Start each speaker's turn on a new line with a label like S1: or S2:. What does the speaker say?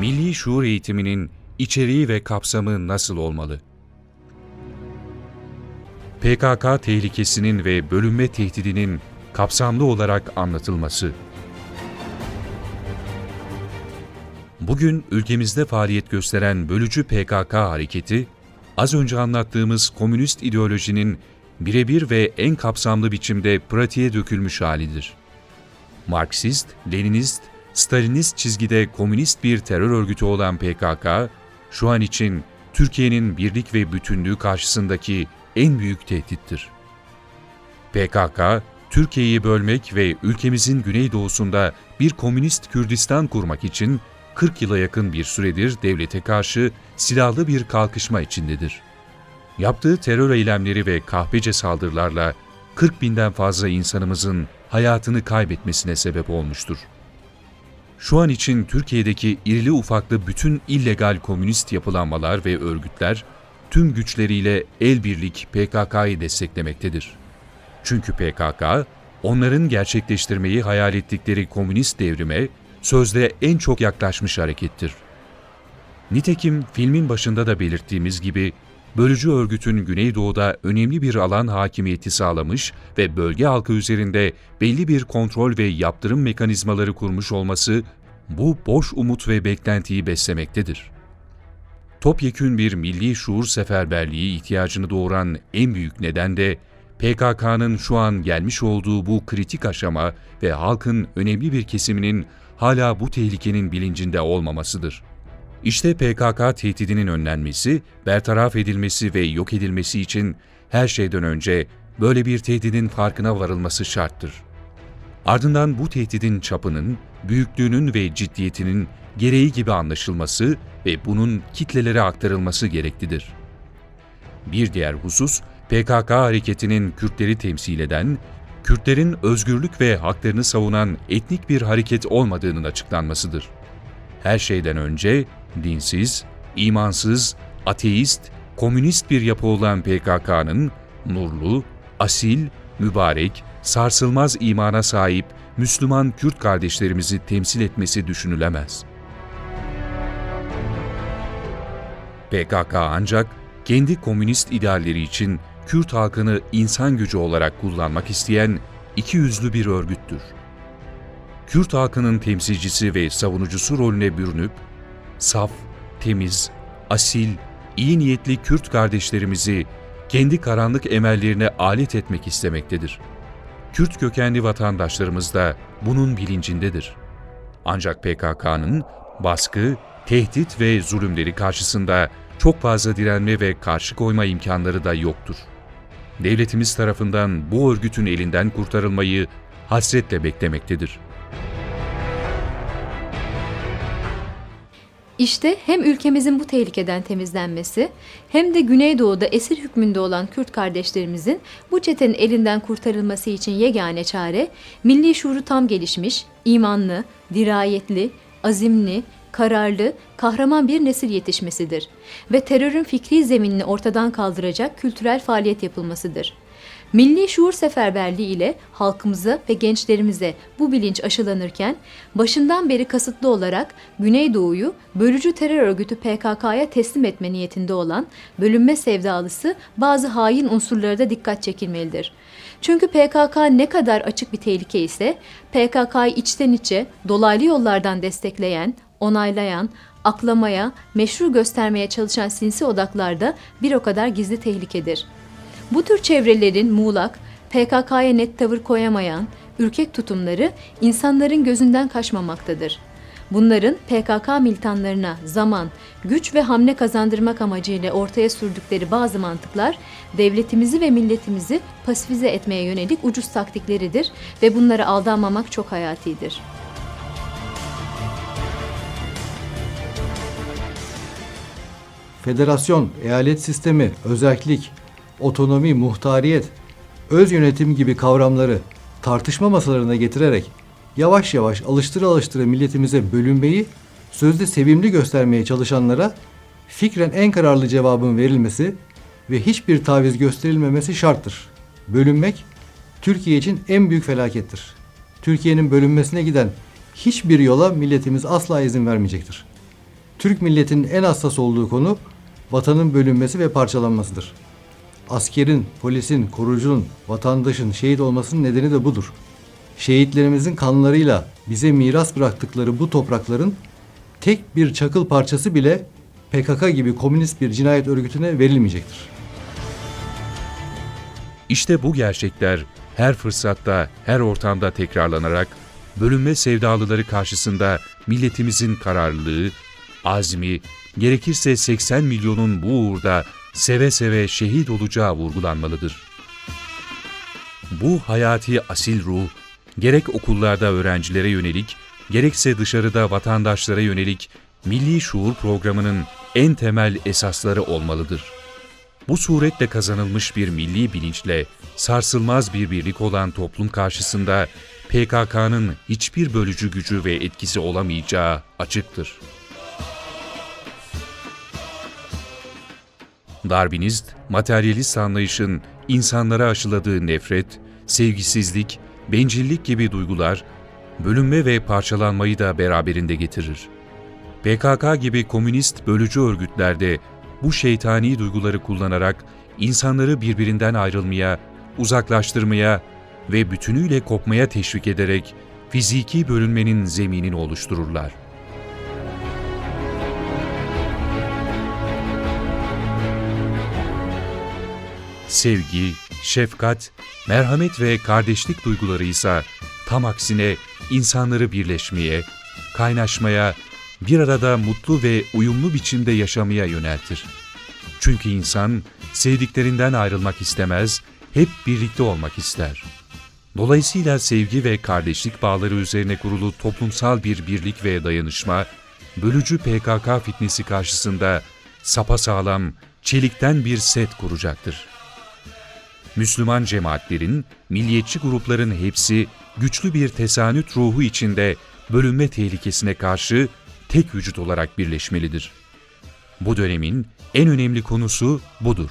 S1: Milli şuur eğitiminin içeriği ve kapsamı nasıl olmalı? PKK tehlikesinin ve bölünme tehdidinin kapsamlı olarak anlatılması. Bugün ülkemizde faaliyet gösteren bölücü PKK hareketi, az önce anlattığımız komünist ideolojinin birebir ve en kapsamlı biçimde pratiğe dökülmüş halidir. Marksist, Leninist, Stalinist çizgide komünist bir terör örgütü olan PKK, şu an için Türkiye'nin birlik ve bütünlüğü karşısındaki en büyük tehdittir. PKK, Türkiye'yi bölmek ve ülkemizin güneydoğusunda bir komünist Kürdistan kurmak için 40 yıla yakın bir süredir devlete karşı silahlı bir kalkışma içindedir. Yaptığı terör eylemleri ve kahpece saldırılarla 40 binden fazla insanımızın hayatını kaybetmesine sebep olmuştur. Şu an için Türkiye'deki irili ufaklı bütün illegal komünist yapılanmalar ve örgütler tüm güçleriyle el birlik PKK'yı desteklemektedir. Çünkü PKK, onların gerçekleştirmeyi hayal ettikleri komünist devrime sözde en çok yaklaşmış harekettir. Nitekim filmin başında da belirttiğimiz gibi bölücü örgütün Güneydoğu'da önemli bir alan hakimiyeti sağlamış ve bölge halkı üzerinde belli bir kontrol ve yaptırım mekanizmaları kurmuş olması bu boş umut ve beklentiyi beslemektedir. Topyekün bir milli şuur seferberliği ihtiyacını doğuran en büyük neden de PKK'nın şu an gelmiş olduğu bu kritik aşama ve halkın önemli bir kesiminin hala bu tehlikenin bilincinde olmamasıdır. İşte PKK tehdidinin önlenmesi, bertaraf edilmesi ve yok edilmesi için her şeyden önce böyle bir tehdidin farkına varılması şarttır. Ardından bu tehdidin çapının, büyüklüğünün ve ciddiyetinin gereği gibi anlaşılması ve bunun kitlelere aktarılması gereklidir. Bir diğer husus, PKK hareketinin Kürtleri temsil eden, Kürtlerin özgürlük ve haklarını savunan etnik bir hareket olmadığının açıklanmasıdır. Her şeyden önce dinsiz, imansız, ateist, komünist bir yapı olan PKK'nın nurlu, asil, mübarek, sarsılmaz imana sahip Müslüman Kürt kardeşlerimizi temsil etmesi düşünülemez. PKK ancak kendi komünist idealleri için Kürt halkını insan gücü olarak kullanmak isteyen iki yüzlü bir örgüttür. Kürt halkının temsilcisi ve savunucusu rolüne bürünüp, saf, temiz, asil, iyi niyetli Kürt kardeşlerimizi kendi karanlık emellerine alet etmek istemektedir. Kürt kökenli vatandaşlarımız da bunun bilincindedir. Ancak PKK'nın baskı, tehdit ve zulümleri karşısında çok fazla direnme ve karşı koyma imkanları da yoktur. Devletimiz tarafından bu örgütün elinden kurtarılmayı hasretle beklemektedir.
S2: İşte hem ülkemizin bu tehlikeden temizlenmesi hem de Güneydoğu'da esir hükmünde olan Kürt kardeşlerimizin bu çetenin elinden kurtarılması için yegane çare milli şuuru tam gelişmiş, imanlı, dirayetli, azimli, kararlı, kahraman bir nesil yetişmesidir ve terörün fikri zeminini ortadan kaldıracak kültürel faaliyet yapılmasıdır. Milli şuur seferberliği ile halkımıza ve gençlerimize bu bilinç aşılanırken başından beri kasıtlı olarak Güneydoğu'yu bölücü terör örgütü PKK'ya teslim etme niyetinde olan bölünme sevdalısı bazı hain unsurlara da dikkat çekilmelidir. Çünkü PKK ne kadar açık bir tehlike ise PKK'yı içten içe dolaylı yollardan destekleyen, onaylayan, aklamaya, meşru göstermeye çalışan sinsi odaklarda bir o kadar gizli tehlikedir. Bu tür çevrelerin muğlak, PKK'ya net tavır koyamayan, ürkek tutumları insanların gözünden kaçmamaktadır. Bunların PKK militanlarına zaman, güç ve hamle kazandırmak amacıyla ortaya sürdükleri bazı mantıklar devletimizi ve milletimizi pasifize etmeye yönelik ucuz taktikleridir ve bunlara aldanmamak çok hayatidir.
S3: Federasyon, eyalet sistemi, özellik, otonomi, muhtariyet, öz yönetim gibi kavramları tartışma masalarına getirerek yavaş yavaş alıştıra alıştıra milletimize bölünmeyi sözde sevimli göstermeye çalışanlara fikren en kararlı cevabın verilmesi ve hiçbir taviz gösterilmemesi şarttır. Bölünmek Türkiye için en büyük felakettir. Türkiye'nin bölünmesine giden hiçbir yola milletimiz asla izin vermeyecektir. Türk milletinin en hassas olduğu konu vatanın bölünmesi ve parçalanmasıdır. Askerin, polisin, korucunun, vatandaşın şehit olmasının nedeni de budur. Şehitlerimizin kanlarıyla bize miras bıraktıkları bu toprakların tek bir çakıl parçası bile PKK gibi komünist bir cinayet örgütüne verilmeyecektir.
S1: İşte bu gerçekler her fırsatta, her ortamda tekrarlanarak bölünme sevdalıları karşısında milletimizin kararlılığı, azmi, gerekirse 80 milyonun bu uğurda seve seve şehit olacağı vurgulanmalıdır. Bu hayati asil ruh, gerek okullarda öğrencilere yönelik, gerekse dışarıda vatandaşlara yönelik Milli Şuur Programı'nın en temel esasları olmalıdır. Bu suretle kazanılmış bir milli bilinçle sarsılmaz bir birlik olan toplum karşısında PKK'nın hiçbir bölücü gücü ve etkisi olamayacağı açıktır. Darwinist, materyalist anlayışın insanlara aşıladığı nefret, sevgisizlik, bencillik gibi duygular, bölünme ve parçalanmayı da beraberinde getirir. PKK gibi komünist bölücü örgütlerde bu şeytani duyguları kullanarak insanları birbirinden ayrılmaya, uzaklaştırmaya ve bütünüyle kopmaya teşvik ederek fiziki bölünmenin zeminini oluştururlar. Sevgi, şefkat, merhamet ve kardeşlik duyguları ise tam aksine insanları birleşmeye, kaynaşmaya, bir arada mutlu ve uyumlu biçimde yaşamaya yöneltir. Çünkü insan sevdiklerinden ayrılmak istemez, hep birlikte olmak ister. Dolayısıyla sevgi ve kardeşlik bağları üzerine kurulu toplumsal bir birlik ve dayanışma, bölücü PKK fitnesi karşısında sapasağlam, çelikten bir set kuracaktır. Müslüman cemaatlerin, milliyetçi grupların hepsi güçlü bir tesanüt ruhu içinde bölünme tehlikesine karşı tek vücut olarak birleşmelidir. Bu dönemin en önemli konusu budur.